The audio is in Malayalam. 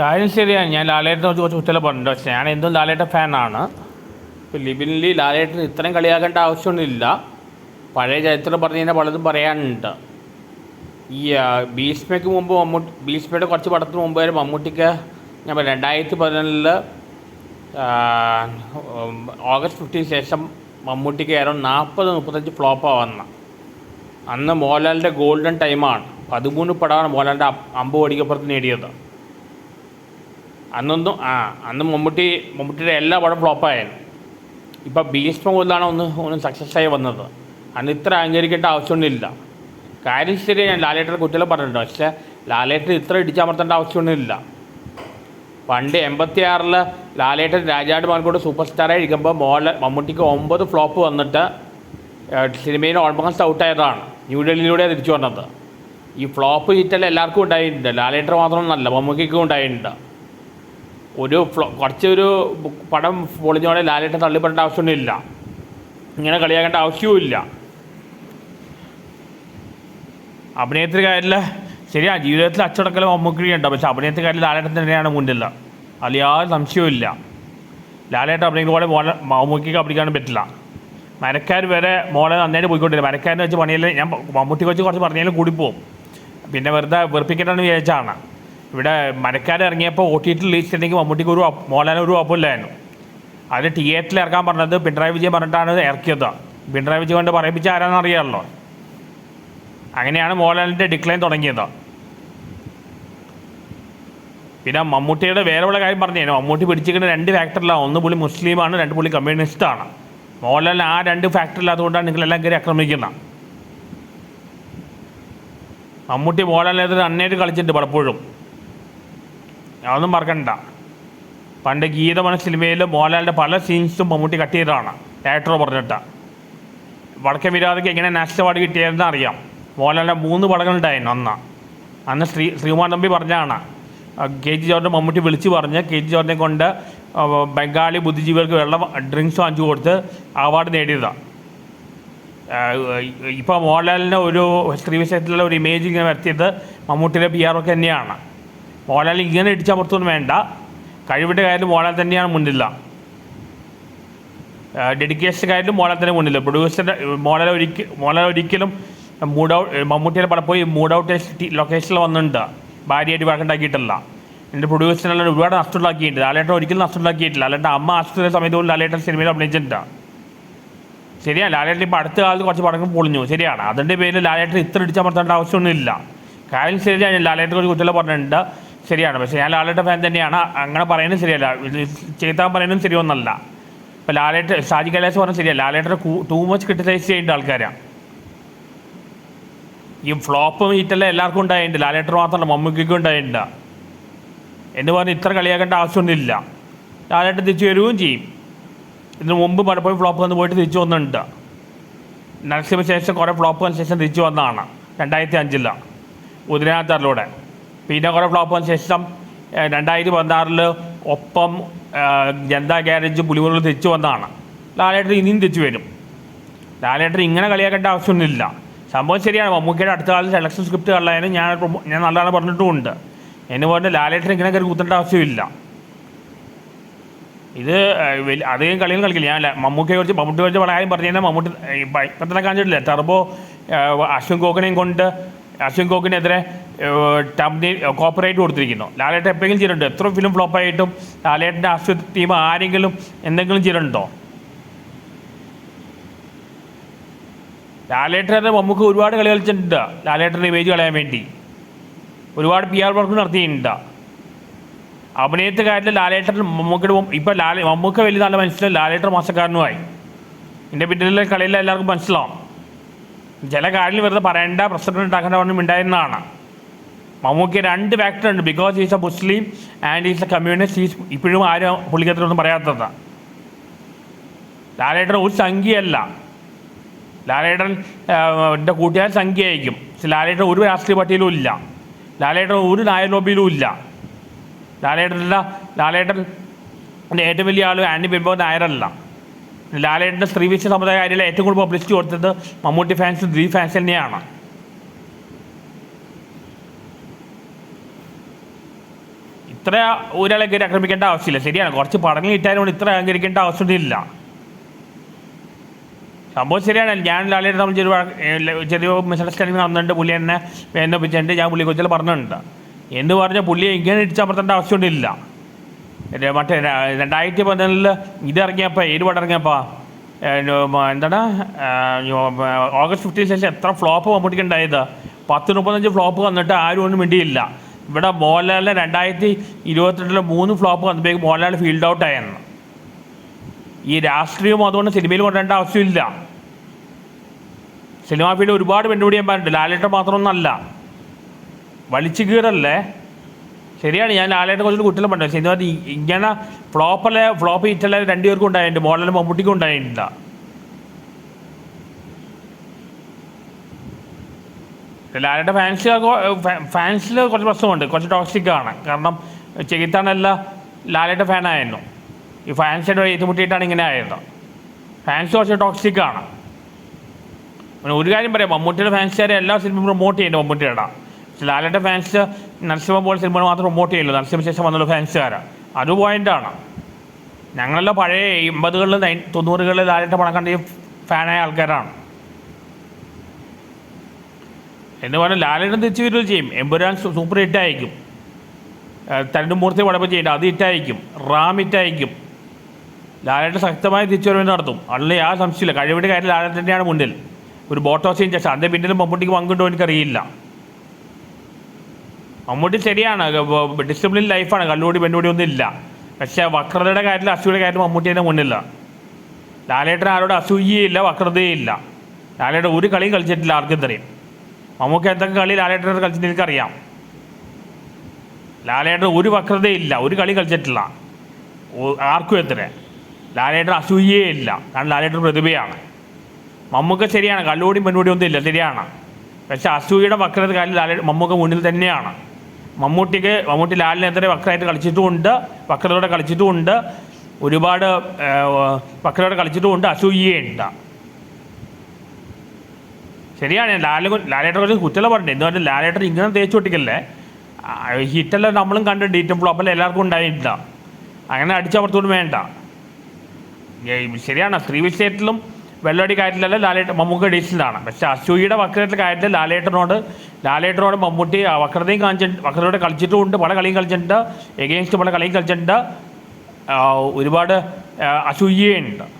കാര്യം ശരിയാണ് ഞാൻ ലാലേട്ടനെ കുറിച്ച് കുറച്ച് കുറ്റല പറഞ്ഞിട്ടുണ്ട്. പക്ഷേ ഞാൻ എന്തും ലാലേട്ട ഫാനാണ് ഇപ്പോൾ ലിബിനിൽ ലാലേട്ടൻ ഇത്രയും കളിയാക്കേണ്ട ആവശ്യമൊന്നുമില്ല. പഴയ ചരിത്രം പറഞ്ഞു കഴിഞ്ഞാൽ പലതും പറയാനുണ്ട്. ഈ ഭീഷ്മയ്ക്ക് മുമ്പ് മമ്മൂട്ടി ഭീഷ്മയുടെ കുറച്ച് പടത്തിന് മുമ്പ് വരെ മമ്മൂട്ടിക്ക് ഞാൻ രണ്ടായിരത്തി പതിനൊന്നിൽ ഓഗസ്റ്റ് ഫിഫ്റ്റീന് ശേഷം മമ്മൂട്ടിക്ക് ഏറെ നാൽപ്പത് മുപ്പത്തഞ്ച് ഫ്ലോപ്പാണ് വന്ന. അന്ന് മോഹൻലാലിന്റെ ഗോൾഡൻ ടൈമാണ് പതിമൂന്ന് പടമാണ് മോഹൻലാലിന്റെ അമ്പ് ഓടിക്കപ്പുറത്ത് നേടിയത്. അന്നൊന്നും ആ അന്ന് മമ്മൂട്ടി മമ്മൂട്ടിയുടെ എല്ലാ പടം ഫ്ലോപ്പായാലും ഇപ്പം ഭീഷ്മ മുതലാണ് ഒന്ന് ഒന്ന് സക്സസ് ആയി വന്നത്. അന്ന് ഇത്ര അംഗീകരിക്കേണ്ട ആവശ്യമൊന്നുമില്ല. കാര്യം ശരി ഞാൻ ലാലേട്ടനെ കുറ്റം പറഞ്ഞിട്ടുണ്ട്. പക്ഷേ ലാലേട്ടൻ ഇത്ര ഇടിച്ചമർത്തേണ്ട ആവശ്യമൊന്നുമില്ല. പണ്ട് എൺപത്തി ആറിൽ ലാലേട്ടൻ രാജാട് മാർക്കോട് സൂപ്പർ സ്റ്റാറായി ഇരിക്കുമ്പോൾ മോഹൻലാൽ മമ്മൂട്ടിക്ക് ഒമ്പത് ഫ്ലോപ്പ് വന്നിട്ട് സിനിമയിൽ ഓൾമോസ്റ്റ് ഔട്ടായതാണ് ന്യൂഡൽഹിയിലൂടെ തിരിച്ചു വന്നത്. ഈ ഫ്ലോപ്പ് ഹിറ്റെല്ലാം എല്ലാവർക്കും ഉണ്ടായിട്ടുണ്ട്. ലാലേട്ടർ നല്ല മമ്മൂക്കിക്കും ഉണ്ടായിട്ടുണ്ട്. ഒരു കുറച്ചൊരു പടം പൊളിഞ്ഞോടെ ലാലേട്ടൻ തള്ളിപ്പെടേണ്ട ആവശ്യമൊന്നുമില്ല. ഇങ്ങനെ കളിയാക്കേണ്ട ആവശ്യവുമില്ല. അഭിനയത്തിന് കാര്യത്തിൽ ശരിയാ ജീവിതത്തിൽ അച്ചടക്കൽ മമ്മൂക്കിയുണ്ട് പക്ഷെ അഭിനയത്തിന് കാര്യത്തിൽ ലാലേട്ടൻ തന്നെയാണ് മുന്നിൽ അതിൽ യാതൊരു സംശയവുമില്ല. ലാലേട്ടൻ അഭിനയിക്കുന്ന പോലെ മോളെ മമ്മൂക്കിക്ക് അഭിനയിക്കാനും പറ്റില്ല. മരക്കാർ വരെ മോളെ നന്നായിട്ട് പോയിക്കൊണ്ടിരിക്കും. മരക്കാരെന്ന് വെച്ച് പണിയെല്ലാം ഞാൻ മമ്മൂട്ടിക്ക് വെച്ച് കുറച്ച് പറഞ്ഞാലും കൂടിപ്പോവും. പിന്നെ വെറുതെ വെറുപ്പിക്കട്ടെന്ന് വിചാരിച്ചാണ്. ഇവിടെ മരക്കാർ ഇറങ്ങിയപ്പോൾ ഒ ടി ടി റിലീസ് ചെയ്തെങ്കിൽ മമ്മൂട്ടിക്ക് ഒരു മോലാനും ഒരു കുഴപ്പമില്ലായിരുന്നു. അത് തിയേറ്ററിൽ ഇറക്കാൻ പറഞ്ഞത് പിണറായി വിജയൻ പറഞ്ഞിട്ടാണ് ഇറക്കിയത്. പിണറായി വിജയൻ കൊണ്ട് പറയിപ്പിച്ച ആരാണെന്ന് അറിയാമല്ലോ. അങ്ങനെയാണ് മോഹൻലാലിന്റെ ഡിക്ലൈൻ തുടങ്ങിയത്. പിന്നെ മമ്മൂട്ടിയുടെ വേറെ ഉള്ള കാര്യം പറഞ്ഞു മമ്മൂട്ടി പിടിച്ചിരിക്കുന്ന രണ്ട് ഫാക്ടറിലാണ് ഒന്ന് പുള്ളി മുസ്ലിമാണ് രണ്ട് പുള്ളി കമ്മ്യൂണിസ്റ്റാണ് മോഹൻലാൽ ആ രണ്ട് ഫാക്ടറില്ലാത്തതുകൊണ്ടാണ് നിങ്ങളെല്ലാം കയറി ആക്രമിക്കുന്നത്. മമ്മൂട്ടി മോഹൻലാലിനെതിരെ നന്നായിട്ട് കളിച്ചിട്ടുണ്ട് പലപ്പോഴും. അതൊന്നും മറക്കണ്ട. പണ്ട് ഗീതമന സിനിമയിൽ മോഹൻലാലിന്റെ പല സീൻസും മമ്മൂട്ടി കട്ട് ചെയ്തതാണ്. ഡയറക്ടർ പറഞ്ഞിട്ട്. വടക്കൻ വിരാതയ്ക്ക് എങ്ങനെ നാഷണൽ അവാർഡ് കിട്ടിയതെന്ന് അറിയാം. മോഹൻലാലിന്റെ മൂന്ന് പടങ്ങളുണ്ടായിരുന്നു അന്ന്. അന്ന് ശ്രീ ശ്രീകുമാർ തമ്പി പറഞ്ഞാണ് കെ ജി ജോർജിന്റെ മമ്മൂട്ടി വിളിച്ച് പറഞ്ഞ് കെ ജി ജോർജിനെ കൊണ്ട് ബംഗാളി ബുദ്ധിജീവികൾക്ക് വെള്ളം ഡ്രിങ്ക്സ് വാങ്ങിച്ചു കൊടുത്ത് അവാർഡ് നേടിയതാണ് ഇപ്പോൾ മോഹൻലാലിന്റെ ഒരു വിഷയത്തിലുള്ള ഒരു ഇമേജ് ഇങ്ങനെ വരുത്തിയത് മമ്മൂട്ടിയുടെ പി ആർ ഒക്കെ തന്നെയാണ്. മോഹൻലാൽ ഇങ്ങനെ ഇടിച്ചമർത്തൊന്നും വേണ്ട. കഴിവിന്റെ കാര്യത്തിൽ മോഹൻലാൽ തന്നെയാണ് മുന്നില്ല. ഡെഡിക്കേഷൻ കാര്യത്തിലും മോഹൻലാൽ തന്നെ മുന്നില്ല. പ്രൊഡ്യൂസറിന്റെ മോഹൻലാൽ ഒരിക്കൽ മോഹൻലാൽ ഒരിക്കലും മൂഡ് ഔട്ട് മമ്മൂട്ടിയുടെ പടം പോയി മൂഡ് ഔട്ട് ലൊക്കേഷനിൽ വന്നിട്ടുണ്ട് ഭാര്യയായിട്ട് വഴക്കുണ്ടാക്കിയിട്ടില്ല എന്റെ പ്രൊഡ്യൂസറിനെല്ലാം ഒരുപാട് നഷ്ടമുണ്ടാക്കിയിട്ടുണ്ട് ലാലേട്ടൻ ഒരിക്കലും നഷ്ടമുണ്ടാക്കിയിട്ടില്ല ലാലേട്ടൻ അമ്മ ആശുപത്രി സമയത്ത് പോലും ലാലേട്ടൻ സിനിമയിൽ അഭിനയിച്ചിട്ടുണ്ട് ശരിയാണ് ലാലേട്ടൻ ഇപ്പോൾ അടുത്ത കാലത്ത് കുറച്ച് പടങ്ങൾ പൊളിഞ്ഞു. ശരിയാണ്. അതിന്റെ പേരിൽ ലാലേട്ടൻ ഇത്ര ഇടിച്ചമർത്തേണ്ട ആവശ്യമൊന്നുമില്ല. കാര്യം ശരിയാണ് ലാലേട്ടൻ കുറച്ച് കുറ്റം പറഞ്ഞിട്ടുണ്ട്. ശരിയാണ്. പക്ഷേ ഞാൻ ലാലേട്ട ഫാൻ തന്നെയാണ്. അങ്ങനെ പറയുന്നത് ശരിയല്ല. ചേത്താൻ പറയുന്നതും ശരിയൊന്നല്ല. ഇപ്പോൾ ലാലേട്ട ഷാജി കൈലാസ് പറഞ്ഞാൽ ശരിയല്ല ലാലേട്ടനെ ടൂ മച്ച് ക്രിട്ടിസൈസ് ചെയ്യേണ്ട ആൾക്കാരാണ് ഈ ഫ്ലോപ്പ് ഹീറ്റെല്ലാം എല്ലാവർക്കും ഉണ്ടായിട്ടുണ്ട് ലാലേട്ടർ മാത്രമല്ല മമ്മൂക്കും ഉണ്ടായിട്ടുണ്ട് എന്ന് പറഞ്ഞ് ഇത്ര കളിയാക്കേണ്ട ആവശ്യമൊന്നുമില്ല. ലാലേട്ടൻ തിരിച്ചു വരികയും ചെയ്യും. ഇതിന് മുമ്പ് പലപ്പോഴും ഫ്ലോപ്പ് വന്ന് പോയിട്ട് തിരിച്ചു വന്നിട്ടുണ്ട് നരസിംഹ ശേഷം കുറേ ഫ്ലോപ്പ് വന്ന ശേഷം തിരിച്ചു വന്നതാണ്. രണ്ടായിരത്തി അഞ്ചിലാണ് ഉദിനാത്താറിലൂടെ പിന്നെ ഫ്ലോപ്പിന് ശേഷം രണ്ടായിരത്തി പതിനാറിൽ ഒപ്പം ജനത ഗ്യാരേജ് പുലിമുറിൽ തിരിച്ചു വന്നതാണ്. ലാലേട്ടൻ ഇനിയും തിരിച്ചു വരും. ലാലേട്ടൻ ഇങ്ങനെ കളിയാക്കേണ്ട ആവശ്യമൊന്നുമില്ല. സംഭവം ശരിയാണ്. മമ്മൂക്കിയുടെ അടുത്ത കാലത്ത് സെലക്ഷൻ സ്ക്രിപ്റ്റ് കള്ളതിന് ഞാൻ ഞാൻ നല്ലതാണ് പറഞ്ഞിട്ടുമുണ്ട്. എന്നെ പോലെ ലാലേട്ടൻ ഇങ്ങനെ കയറി കുത്തേണ്ട ആവശ്യമില്ല. ഇത് അധികം കളികൾ കളിക്കില്ല. ഞാൻ മമ്മൂക്കയെ കുറിച്ച് മമ്മൂട്ടിയെ കുറിച്ച് വളരെ പറഞ്ഞു കഴിഞ്ഞാൽ മമ്മൂട്ടി ഇപ്പം തന്നെ കാണിച്ചിട്ടില്ല? ടർബോ അശ്വിൻ കൊണ്ട് അശ്വിൻ കോക്കിനെതിരെ ടംനി കോപ്പറേറ്റ് കൊടുത്തിരിക്കുന്നു. ലാലേട്ടൻ എപ്പോഴെങ്കിലും ചെയ്തിട്ടുണ്ടോ? എത്ര ഫിലിം ഫ്ലോപ്പായിട്ടും ലാലേട്ടന്റെ അശ്വിൻ ടീം ആരെങ്കിലും എന്തെങ്കിലും ചെയ്തിട്ടുണ്ടോ? ലാലേട്ടനെ മമ്മൂക്ക് ഒരുപാട് കളി കളിച്ചിട്ടുണ്ട്. ലാലേട്ടന്റെ ഇമേജ് കളയാൻ വേണ്ടി. ഒരുപാട് പി ആർ വർക്ക് നടത്തിയിട്ടുണ്ട്. അഭിനയത്തെ കാര്യത്തിൽ ലാലേട്ടൻ മമ്മൂക്കയുടെ ഇപ്പം ലാലേ മമ്മൂക്ക വലിയ നല്ല മനസ്സിലായി ലാലേട്ടൻ മോശക്കാരനുമായി. എന്റെ പിന്നിലെ കളിയിൽ എല്ലാവർക്കും മനസ്സിലാവും. ചില കാര്യങ്ങൾ വെറുതെ പറയേണ്ട പ്രസിഡന്റ് ഉണ്ടാക്കേണ്ട ഒന്നും ഉണ്ടായിരുന്നതാണ് മമ്മൂക്ക് രണ്ട് ഫാക്ടർ ഉണ്ട്. Because is a Muslim and is a communist is ഇപ്പോഴും ആരും പുള്ളിക്കത്തിലൊന്നും പറയാത്തത്. ലാലേട്ടൻ ഒരു സംഖ്യയല്ല. ലാലേട്ടൻ എന്റെ കൂട്ടുകാർ സംഖ്യയായിരിക്കും. ലാലേട്ടൻ ഒരു രാഷ്ട്രീയ പാർട്ടിയിലും ഇല്ല. ലാലേട്ടൻ ഒരു നായലോബിയിലും ഇല്ല. ലാലേട്ടനല്ല ലാലേട്ടൻ ഏറ്റവും വലിയ ആൾ ആൻഡി ബിംബോ നായരല്ല. ലാലേട്ടന്റെ സമുദായ സമുദായകാരികളെ ഏറ്റവും കൂടുതൽ പബ്ലിസിറ്റി കൊടുത്തത് മമ്മൂട്ടി ഫാൻസ് ദ്വീ ഫാൻസ് തന്നെയാണ്. ഇത്ര ഒരാളെ കയറി ആക്രമിക്കേണ്ട ആവശ്യമില്ല. ശരിയാണ്. കുറച്ച് പടങ്ങൾ കിട്ടാനുകൊണ്ട് ഇത്ര അഹങ്കരിക്കേണ്ട ആവശ്യമില്ല. സംഭവം ശരിയാണ്. ഞാൻ ലാലേട്ട് തമ്മിൽ ചെറിയ ചെറിയ മിസ്അണ്ടർസ്റ്റാൻഡിങ് നടന്നിട്ടുണ്ട് പുള്ളി എന്നെ പിടിച്ചിട്ടുണ്ട് ഞാൻ പുള്ളി കൊച്ചിൽ പറഞ്ഞിട്ടുണ്ട്. എന്ന് പറഞ്ഞാൽ പുള്ളിയെ ഇങ്ങനെ ഇടിച്ചമർത്തേണ്ട ആവശ്യമൊന്നുമില്ല ര- മറ്റേ രണ്ടായിരത്തി പതിനാലിൽ ഇതിറങ്ങിയപ്പോൾ ഏത് പടം ഇറങ്ങിയപ്പോൾ എന്താണ് ഓഗസ്റ്റ് ഫിഫ്റ്റീൻ ശേഷം എത്ര ഫ്ലോപ്പ് മമ്മൂട്ടിക്ക് ഉണ്ടായത് പത്ത് മുപ്പത്തഞ്ച് ഫ്ലോപ്പ് വന്നിട്ട് ആരും ഒന്നും മിണ്ടിയില്ല. ഇവിടെ മോഹൻലാലിന് രണ്ടായിരത്തി ഇരുപത്തിരണ്ടിൽ മൂന്ന് ഫ്ലോപ്പ് വന്നപ്പോഴേക്കും മോഹൻലാൽ ഫീൽഡ് ഔട്ട് ആയെന്ന്. ഈ രാഷ്ട്രീയം അതുകൊണ്ട് സിനിമയിൽ കൊണ്ടുവരേണ്ട ആവശ്യമില്ല. സിനിമാ ഫീൽഡ് ഒരുപാട് വെണ്ടുപിടിയാൻ പറ്റുന്നുണ്ട് ലാലേട്ടൻ മാത്രമൊന്നല്ല. വലിച്ചു കീറല്ലേ? ശരിയാണ് ഞാൻ ലാലേട്ടനെ കുറച്ച് കുട്ടികളും പറഞ്ഞു ഈ- ഇങ്ങനെ ഫ്ലോപ്പല്ലേ ഫ്ലോപ്പ് ഹിറ്റല്ലേ രണ്ടുപേർക്കും ഉണ്ടായിട്ടുണ്ട് മോഡലും മമ്മൂട്ടിക്കും ഉണ്ടായിട്ടില്ല. ലാലേട്ട ഫാൻസ് ഫാൻസിൽ കുറച്ച് പ്രശ്നമുണ്ട് കുറച്ച് ടോക്സിക് ആണ്. കാരണം ചെയ്ത്താണല്ല ലാലേട്ട ഫാനായിരുന്നു. ഈ ഫാൻസിന്റെ ഏറ്റുമുട്ടിയിട്ടാണ് ഇങ്ങനെ ആയത്. ഫാൻസ് കുറച്ച് ടോക്സിക് ആണ്. ഒരു കാര്യം പറയാം മമ്മൂട്ടിയുടെ ഫാൻസുകാരെ എല്ലാ സിനിമയും പ്രൊമോട്ട് ചെയ്യുന്നുണ്ട് മമ്മൂട്ടിയുടെ ലാലേട്ട ഫാൻസ് നരസിംഹ പോലെ സിനിമകൾ മാത്രം പ്രൊമോട്ട് ചെയ്യുള്ളൂ നരസിംഹ ശേഷം വന്നുള്ള ഫാൻസുകാരാണ് അത് പോയിന്റാണ് ഞങ്ങളെല്ലാം പഴയ എൺപതുകളിൽ നയൻ തൊണ്ണൂറുകളിൽ ലാലേട്ട പണം കണ്ട ഫാനായ ആൾക്കാരാണ്. എന്ന് പറഞ്ഞാൽ ലാലേട്ടൻ തിരിച്ചു വരികയും ചെയ്യും. എമ്പുരാൻ സൂപ്പർ ഹിറ്റായിരിക്കും തരണ്ടുമൂർത്തി പടപ്പ് ചെയ്യേണ്ട. അത് ഹിറ്റായിരിക്കും റാം ഹിറ്റായിരിക്കും ലാലേട്ടൻ ശക്തമായി തിരിച്ചുവരവ് നടത്തും. അള്ളി ആ സംശയമില്ല കഴിവിന്റെ കാര്യം ലാലേട്ടന്റെയാണ് മുന്നിൽ. ഒരു ബോട്ടോ സീൻ ചേച്ചാൽ അതിന്റെ പിന്നിലും മമ്മൂട്ടിക്ക് പങ്കുണ്ടോ എനിക്കറിയില്ല. മമ്മൂട്ടി ശരിയാണ്. ഡിസിപ്ലിൻ ലൈഫാണ് കള്ളുകൂടി പെണ്ണുകൂടി ഒന്നും ഇല്ല. പക്ഷേ വക്രതയുടെ കാര്യത്തിൽ അസൂയുടെ കാര്യത്തിൽ മമ്മൂട്ടി എന്റെ മുന്നില്ല. ലാലേട്ടൻ ആരോട് അസൂയയില്ല വക്രതയില്ല. ലാലേട്ടൻ ഒരു കളിയും കളിച്ചിട്ടില്ല ആർക്കും തെറിയും മമ്മൂക്ക് എന്തൊക്കെ കളി ലാലേട്ടനോട് കളിച്ചിട്ട് എനിക്കറിയാം. ലാലേട്ടൻ ഒരു വക്രതയില്ല ഒരു കളി കളിച്ചിട്ടില്ല. ആർക്കും എത്ര. ലാലേട്ടൻ അസൂയേ ഇല്ല. കാരണം ലാലേട്ടൻ പ്രതിഭയാണ്. മമ്മൂക്ക ശരിയാണ്. കള്ളുകൂടി പെണ്ണുകൂടി ഒന്നും ഇല്ല. ശരിയാണ്. പക്ഷെ അസൂയയുടെ വക്രത കാര്യം ലാലേ മമ്മൂക്ക മുന്നിൽ തന്നെയാണ്. മമ്മൂട്ടിക്ക് മമ്മൂട്ടി ലാലിനെതിരെ വക്രമായിട്ട് കളിച്ചിട്ടുമുണ്ട് വക്രതയോടെ കളിച്ചിട്ടുമുണ്ട്. ഒരുപാട് വക്രതയോടെ കളിച്ചിട്ടുമുണ്ട്. അസൂയയുണ്ട്. ശരിയാണ് ലാല ലാലേട്ടനെ കുറിച്ച് കുറ്റല പറഞ്ഞത് എന്ന് പറഞ്ഞാൽ ലാലേട്ടൻ ഇങ്ങനെ തേച്ച് പൊട്ടിക്കല്ലേ? ഹിറ്റെല്ലാം നമ്മളും കണ്ടിട്ടുണ്ട് ഡീറ്റും ഫ്ലോപ്പെല്ലാം എല്ലാവർക്കും ഉണ്ടായിട്ടില്ല. അങ്ങനെ അടിച്ചമർത്തോണ്ട് വേണ്ട. ശരിയാണ് സ്ത്രീ വിഷയത്തിലും വെള്ളടി കാര്യത്തിലല്ല ലാലേട്ട മമ്മൂക്ക ഡീസന്റാണ് പക്ഷെ അസൂയിയുടെ വക്രത്തിലെ കാര്യത്തിൽ ലാലേട്ടനോട് ലാലേട്ടനോട് മമ്മൂട്ടി വക്രതയും കാണിച്ചിട്ട് വക്രതയോടെ കളിച്ചിട്ടുമുണ്ട് പല കളിയും കളിച്ചിട്ടുണ്ട് എഗെയിൻസ്റ്റ് പല കളിയും കളിച്ചിട്ടുണ്ട്. ഒരുപാട് അസൂയുണ്ട്